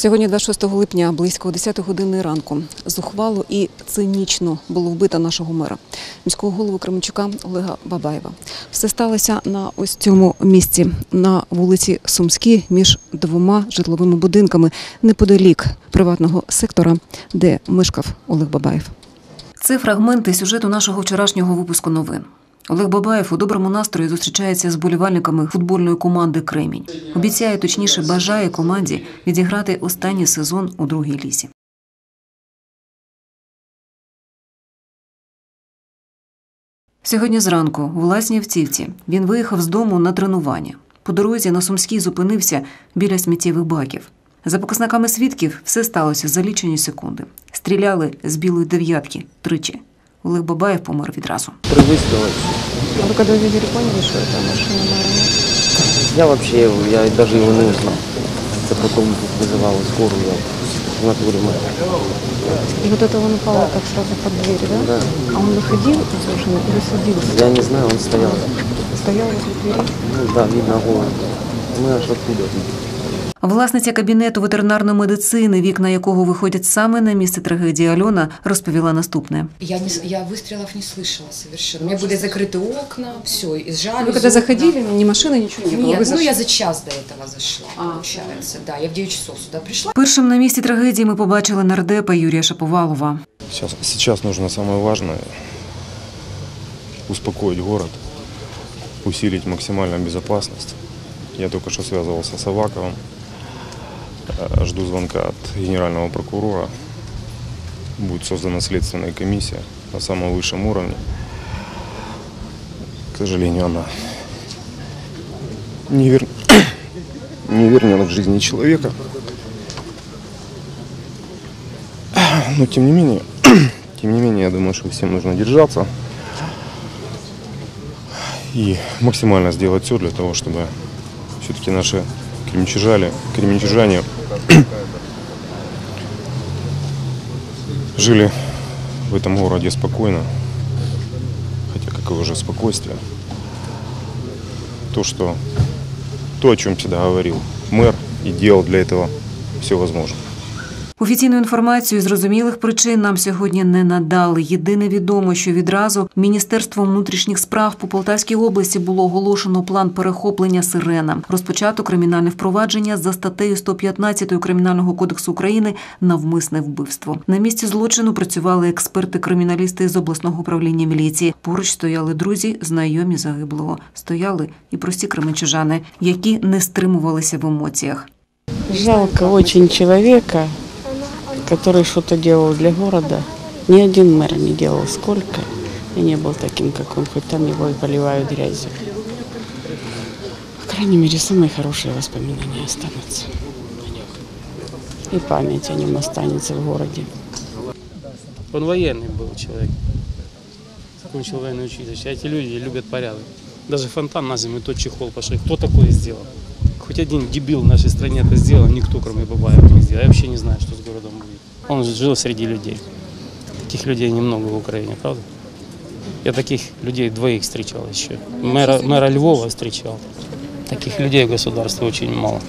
Сьогодні, 26 липня, близько 10 години ранку, зухвало і цинічно було вбито нашого мера, міського голову Кременчука Олега Бабаєва. Все сталося на ось цьому місці, на вулиці Сумській, між двома житловими будинками, неподалік приватного сектора, де мешкав Олег Бабаєв. Це фрагменти сюжету нашого вчорашнього випуску новин. Олег Бабаєв у доброму настрої зустрічається з болівальниками футбольної команди Кремінь. Обіцяє, точніше, бажає команді відіграти останній сезон у другій лісі. Сьогодні зранку, у власній автівці, він виїхав з дому на тренування. По дорозі на Сумській зупинився біля сміттєвих баків. За показниками свідків, все сталося за лічені секунди. Стріляли з білої дев'ятки тричі. Олег Бабаєв помер відразу. Три выстрела. А ви коли увидели, поняли, що це машина мэра? Я вообще, его- я даже его не узнал. Это потом вызывал скорую, я в натуре мэр. И вот это он упал так сразу под дверь, да? Да. А он выходил из машины или садился? Я не знаю, он стоял. Стоял возле двери? Ну да, видно голову. Мы аж оттуда. Власниця кабінету ветеринарної медицини, вікна якого виходять саме на місце трагедії Альона, розповіла наступне. Я, не, с- я выстрелов не слышала совершенно. У меня были закрыты окна, все, и сжали. Вы когда заходили, ни машины, ничего не было? Нет, Вы ну зашли? я за час до этого зашла, А. получается. Да, я в 9 часов сюда пришла. Першим на місці трагедії ми побачили нардепа Юрія Шаповалова. Сейчас, сейчас нужно самое важное – успокоить город, усилить максимальную безопасность. Я только что связывался с Аваковым, Э, Жду звонка от генерального прокурора. Будет создана следственная комиссия на самом высшем уровне. К сожалению, она не, вер... не вернет к жизни человека. Но тем не менее, тем не менее, я думаю, что всем нужно держаться и максимально сделать все для того, чтобы все-таки наши кременчужане, кременчужане жили в этом городе спокойно, хотя какое уже спокойствие. То, что то, о чем всегда говорил мэр и делал для этого все возможное. Офіційну інформацію з зрозумілих причин нам сьогодні не надали. Єдине відомо, що відразу Міністерством внутрішніх справ по Полтавській області було оголошено план перехоплення сирена. Розпочато кримінальне впровадження за статтею 115 Кримінального кодексу України навмисне вбивство. На місці злочину працювали експерти-криміналісти з обласного управління міліції. Поруч стояли друзі, знайомі загиблого. Стояли і прості кременчужани, які не стримувалися в емоціях. Жалко очень человека, который что-то делал для города. Ни один мэр не делал сколько и не был таким, как он, хоть там его и поливают грязью. По крайней мере, самые хорошие воспоминания останутся. И память о нем останется в городе. Он военный был человек. Закончил военное училище. А эти люди любят порядок. Даже фонтан на зиму, тот чехол пошли. Кто такое сделал? Хоть один дебил в нашей стране это сделал, никто, кроме Бабаева, не сделал. Я вообще не знаю, что с городом будет. Он жил среди людей. Таких людей немного в Украине, правда? Я таких людей двоих встречал еще. Мэра, мэра Львова встречал. Таких людей в государстве очень мало.